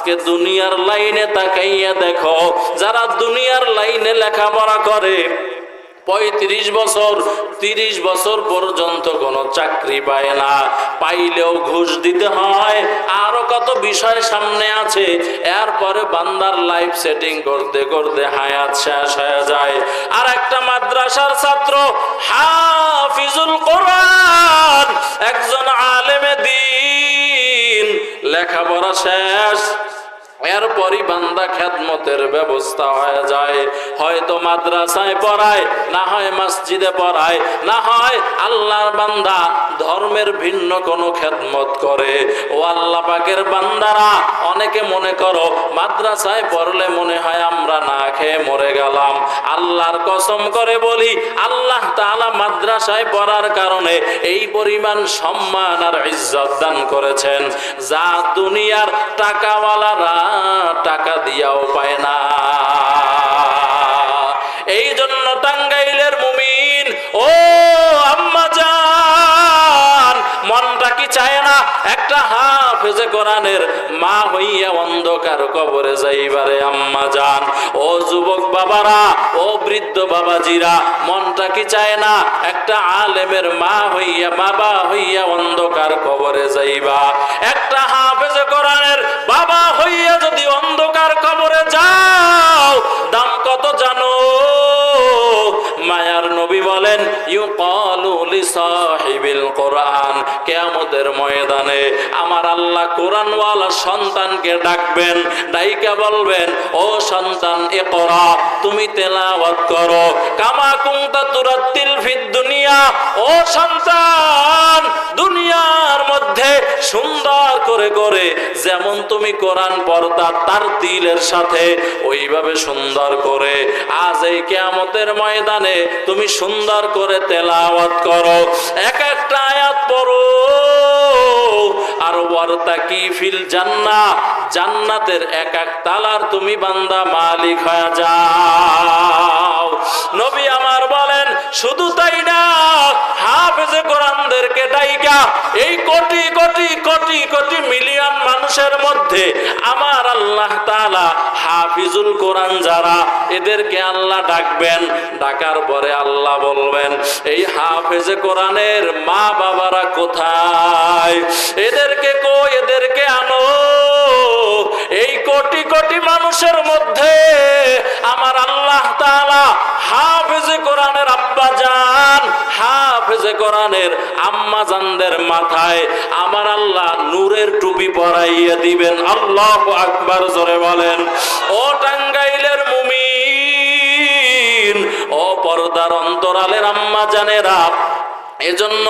আজকে দুনিয়ার লাইনে তাকাইয়া দেখো, যারা দুনিয়ার লাইনে লেখাপড়া করে, পঁয়ত্রিশ বছর, তিরিশ বছর পর্যন্ত কোনো চাকরি পায় না। পাইলেও ঘুষ দিতে হয়, আরও কত বিষয় সামনে আছে। এরপরে বান্দার লাইফ সেটিং করতে করতে হায়াত শেষ হয়ে যায়। আর একটা মাদ্রাসার ছাত্র, হাফিজুল কোরআন, একজন আলেমে দিন, লেখাপড়া শেষ। এরপরই বান্দা খেদমতের ব্যবস্থা হয়ে যায়। হয়তো মাদ্রাসায় পড়ায়, না হয় মসজিদে পড়ায়, না হয় আল্লাহর বান্দা ধর্মের ভিন্ন কোনো খেদমত করে। ও আল্লাহ পাকের বান্দারা, অনেকে মনে করো মাদ্রাসায় পড়লে মনে হয় আমরা না খেয়ে মরে গেলাম। আল্লাহর কসম করে বলি, আল্লাহ তাআলা মাদ্রাসায় পড়ার কারণে এই পরিমাণ সম্মান আর ইজ্জত দান করেছেন। যা দুনিয়ার টাকাওয়ালারা টাকা দিয়াও পায় না। এই জন্য টাঙ্গাইলের মুমিন, ও আম্মা যান মনটা কি চায় না? একটা হাফেজে কোরআনের মা হইয়া অন্ধকার কবরে যাইবারে আম্মা জান। ও যুবক বাবারা, ও বৃদ্ধ বাবাজিরা, মনটা কি চায় না একটা আলেমের মা হইয়া, বাবা হইয়া অন্ধকার কবরে যাইবা? একটা হাফেজে কোরআনের বাবা হইয়া যদি অন্ধকার কবরে যাও, দাম কত জানো? নবী বলেন সাহিবিল কোরআন কেয়ামতের ময়দানে আমার আল্লাহ কোরআনওয়ালা সন্তানকে ডাকবেন, ডাইকা বলবেন, ও সন্তান এ করা তুমি তেলাওয়াত করো। কামা কুমতা তুরাত্তিল ফিদ দুনিয়া ও সন্তান, দুনিয়ার মধ্যে সুন্দর করে করে যেমন তুমি কোরআন পড়তা, তার তিলের সাথে ওইভাবে সুন্দর করে। আজ এই কেয়ামতের ময়দানে তুমি সুন্দর করে তেলাওয়াত করো। এক একটা আয়াত পড়ো। আর জান্নাতের এক এক তালার তুমি বান্দা মালিক হয়ে যাও। নবী আমার বলেন শুধু তাই না, হাফেজে কোরআনদেরকে ডাইকা, এই কোটি কোটি কোটি কোটি মিলিয়ন মানুষের মধ্যে আমার আল্লাহ তাআলা হাফিজুল কোরআন যারা, এদেরকে আল্লাহ ডাকবেন, ডাকার পরে আল্লাহ বলবেন, এই হাফেজে কোরআনের মা বাবারা কোথায়? এদেরকে কো এদেরকে আনো? এই কোটি কোটি মানুষের মধ্যে হাফেজে কোরআনের আব্বা জান, হাফেজে কোরআনের আম্মা জানদের মাথায় আমার আল্লাহ নূরের টুপি পরাইয়া দিবেন। আল্লাহ আকবার, জোরে বলেন। ও টাঙ্গাইলের মুমিন, ও পর্দার অন্তরালের আম্মা জানেরা এজন্য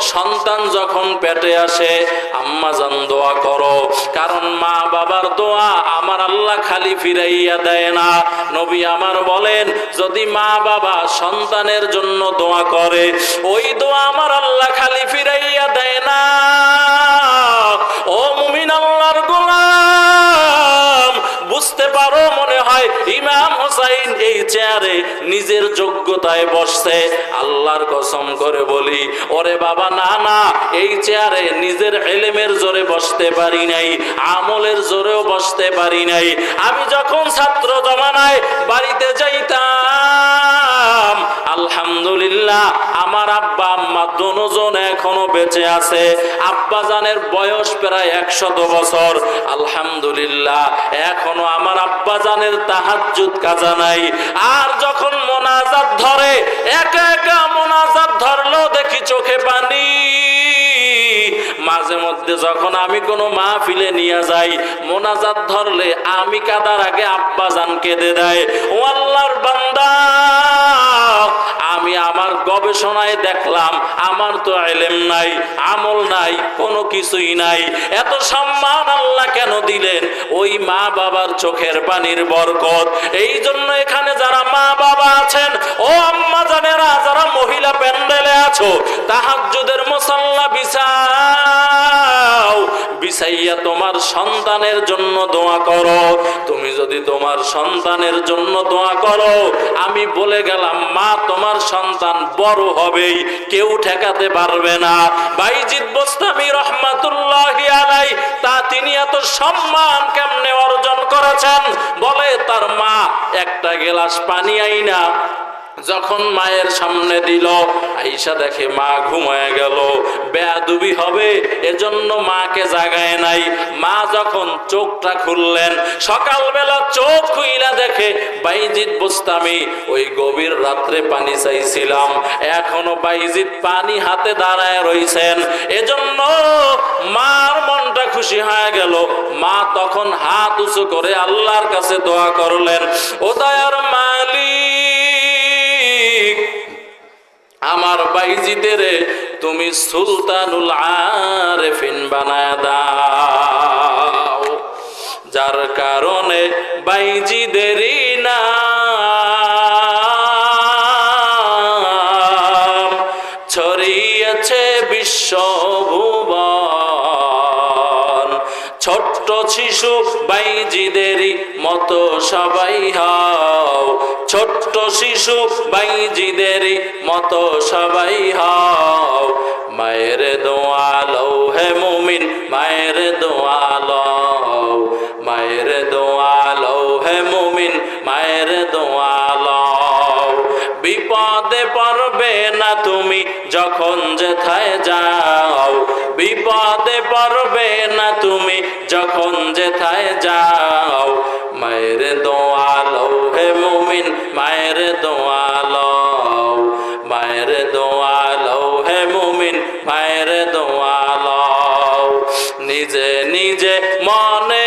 সন্তান যখন পেটে আসে, আম্মা যান দোয়া করো। কারণ মা বাবার দোয়া আমার আল্লাহ খালি ফিরাইয়া দেয় না। নবী আমার বলেন, যদি মা বাবা সন্তানের জন্য দোয়া করে, ওই দোয়া আমার আল্লাহ খালি ফিরাইয়া দেয় না। চেয়ারে নিজের যোগ্যতায় বসছে আল্লাহর কসম করে বলি, ওরে বাবা, না না, এই চেয়ারে নিজের এলেমের জোরে বসতে পারি নাই, আমলের জোরেও বসতে পারি নাই। আমি যখন ছাত্র জমানায় বাড়িতে যাইতাম, আলহামদুলিল্লাহ আমার আব্বা, আম্মা দুজন এখনও বেঁচে আছে। আব্বা জানের বয়স প্রায় একশত বছর। আলহামদুলিল্লাহ, এখনও আমার আব্বা জানের তাহাজ্জুদ কাজা নাই। আর যখন মোনাজাত ধরে, একা একা মোনাজাত ধরলো, দেখি চোখে পানি। মাঝে মধ্যে যখন আমি কোনো মাহফিলে নিয়ে যাই, মোনাজাত ধরলে আমি কাদার আগে আব্বা জান কেঁদে দেয়। ও আল্লাহর বান্দা আমি আমার গবেষণায় দেখলাম, আমার তো এলেম নাই, আমল নাই, কোনো কিছুই নাই। এত সম্মান আল্লাহ কেন দিলেন? ওই মা বাবার চোখের পানির বরকত। এই জন্য এখানে যারা মা বাবা আছেন, ও আম্মা জানেরা, যারা মহিলা প্যান্ডেলে আছো তাহাজুদের মোসাল্লা বিছাও সাইয়া তোমার সন্তানের জন্য দোয়া করো। তুমি যদি তোমার সন্তানের জন্য দোয়া করো, আমি বলে গেলাম, মা, তোমার সন্তান বড় হবেই, কেউ ঠেকাতে পারবে না। বাইজিৎ বোস্তামি রহমাতুল্লাহ আলাই তা তিনি এত সম্মান কেমনে অর্জন করেছেন? বলে, তার মা, একটা গেলাস পানি আইনা। যখন মায়ের সামনে দিল, আইসা দেখে মা ঘুমায় গেল। বেয়াদুবি হবে, এজন্য মাকে জাগায় নাই। মা যখন চোখটা খুললেন, সকালবেলা চোখ খুইলা দেখে বাইজিৎ বুস্তামি, ওই গভীর রাত্রে পানি চাইছিলাম। এখনও বাইজিৎ পানি হাতে দাঁড়ায় রইছেন। এজন্য মার মনটা খুশি হয়ে গেল। মা তখন হাত উঁচু করে আল্লাহর কাছে দোয়া করলেন, ও দয়ার মালিক আমার বাইজিদের তুমি সুলতানুল আরেফিন বানায় দাও। যার কারণে বাইজিদেরই নাম ছোট্ট শিশু বাইজিদেরই মতো সবাই হও। ছোট্ট শিশু বাইজিদেরই মতো সবাই হও। মায়ের দোয়ালো হে মুমিন, মায়ের দোয়ালো মায়ের দোয়ালো হে মুমিন, মায়ের দোয়ালো বিপদে পড়বে না তুমি যখন যেথায় যাও, বিপদে পড়বে না তুমি যখন যেথায় যাও। মায়ের দোয়ালো হে মুমিন, মায়ের দোয়ালো। মায়ের দোয়ালো হে মুমিন, মায়ের দোয়ালো। নিজে নিজে মনে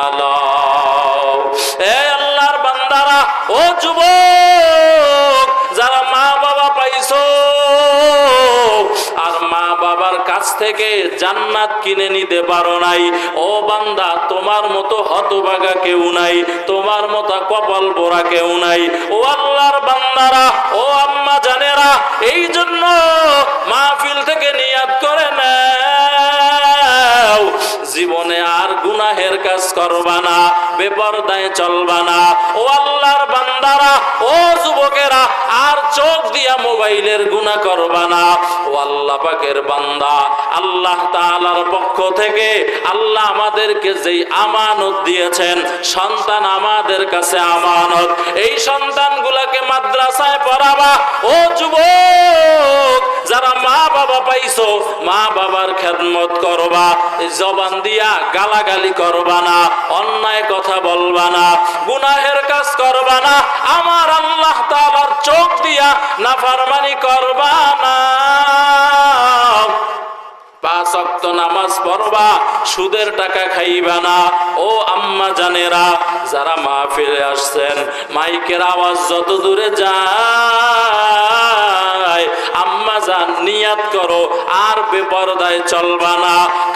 জান্নাত কিনে নিতে পারো নাই। ও বান্দা, তোমার মতো হতভাগা কেউ নাই, তোমার মতো কপাল বোরা কেউ নাই। ও আল্লাহর বান্দারা, ও আম্মা জানেরা এই জন্য মাহফিল থেকে নিয়াত করে নাও। জীবনে আর গুনাহের কাজ করবা না, বেপরদায় চলবা না। ও আল্লাহর বান্দারা, ও যুবকেরা আর চোখ দিয়া মোবাইলের গুণা করবা না। ও আল্লাহ পাকের বান্দা, আল্লাহ তাআলার পক্ষ থেকে আল্লাহ আমাদেরকে যেই আমানত দিয়েছেন, সন্তান আমাদের কাছে আমানত। এই সন্তানগুলাকে মাদ্রাসায় পড়াবা। ও যুবক যারা মা বাবা পাইছো, মা বাবার খেদমত করবা, জবান দিয়া গালাগালি করবা না, অন্যায় কথা বলবা না, গুনাহের কাজ করবা না, আমার আল্লাহ তাআলার চোখ দিয়া নাফরমানি করবা না। পাঁচ নামাজ পড়বা, সুদের টাকা খাইবা না। ও আম্মা জানেরা, যারা মাহফিলে আসছেন, মাইকের আওয়াজ যত দূরে যায়।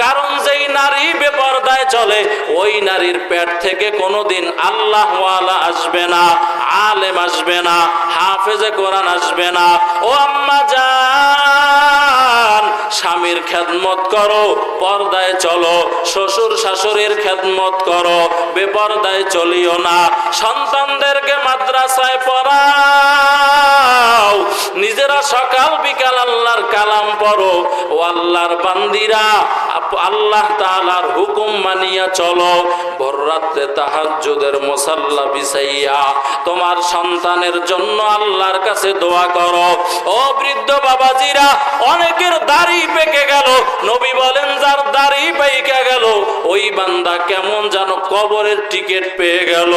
কারণ যেই নারী বেপরদায় চলে, ওই নারীর পেট থেকে কোনোদিন আল্লাহওয়ালা আসবে না, আলেম আসবে না, হাফেজে কোরআন আসবে না। ও আম্মা জান স্বামীর খেদমত করো, পর্দায় চলো, শ্বশুর শাশুড়ির খেদমত করো, বেপর্দায় চলিও না। সন্তানদেরকে মাদ্রাসায় পড়াও, নিজেরা সকাল বিকাল আল্লাহর কালাম পড়ো। ও আল্লাহর বান্দিরা আল্লাহ তাআলার হুকুম মানিয়া চলো। ভোর রাত্রে তাহাজ্জুদের মুসাল্লা বিছাইয়া তোমার সন্তানের জন্য আল্লাহর কাছে দোয়া করো। ও বৃদ্ধ বাবাজিরা, অনেকের দাড়ি পেকে গেল। নবী বলেন, যার দাড়ি পেকে গেল, ওই বান্দা কেমন যেন কবরের টিকিট পেয়ে গেল।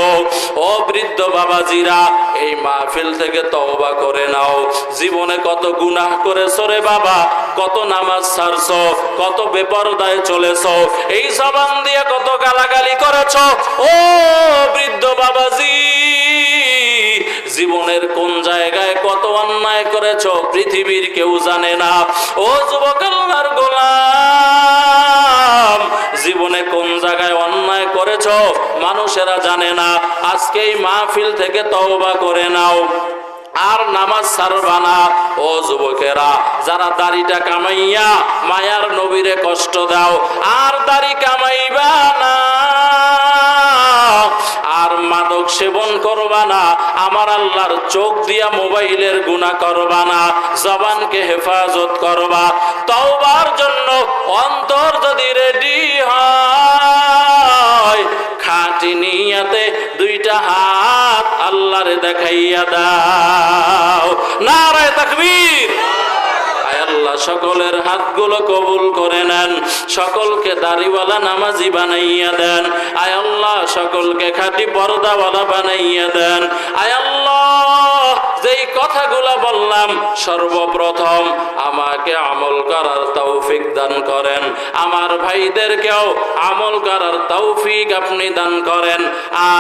ও বৃদ্ধ বাবাজিরা, এই মাহফিল থেকে তওবা করে নাও। জীবনে কত গুনাহ করেছ রে বাবা? কত নামাজ ছাড়ছ? কত বেপরদায় চলেছ? এই জবান দিয়ে কত গালাগালি করেছ? ও বৃদ্ধ বাবাজি জীবনের কোন জায়গায় কত অন্যায় করেছ পৃথিবীর কেউ জানে না। ও যুবকাল্লার গোলাম, জীবনে কোন জায়গায় অন্যায় করেছ মানুষেরা জানে না। আজকে এই মাহফিল থেকে তওবা করে নাও। আর নামাজ ছাড়বা না। ও যুবকেরা, যারা দাড়িটা কামাইয়া মায়ার নবীরে কষ্ট দাও, আর দাড়ি কামাইবা না। আর মাদক সেবন করবা না, আমার আল্লাহর চোখ দিয়া মোবাইলের গুণা করবা না, জবানকে হেফাজত করবা। তওবার জন্য অন্তর যদি রেডি হয়, খাটি নিয়াতে দুইটা হাত আল্লাহরে দেখাইয়া দাও। নারায় তাকবীর। আল্লাহ সকলের হাতগুলো কবুল করে নেন, সকলকে দাড়িওয়ালা নামাজি বানাইয়া দেন, আয় আল্লাহ সকলকে খাঁটি পর্দাওয়ালা বানাইয়া দেন, আয় আল্লাহ যেই কথাগুলো বললাম সর্বপ্রথম আমাকে আমল করার তৌফিক দান করেন, আমার ভাইদেরকেও আমল করার তৌফিক আপনি দান করেন আর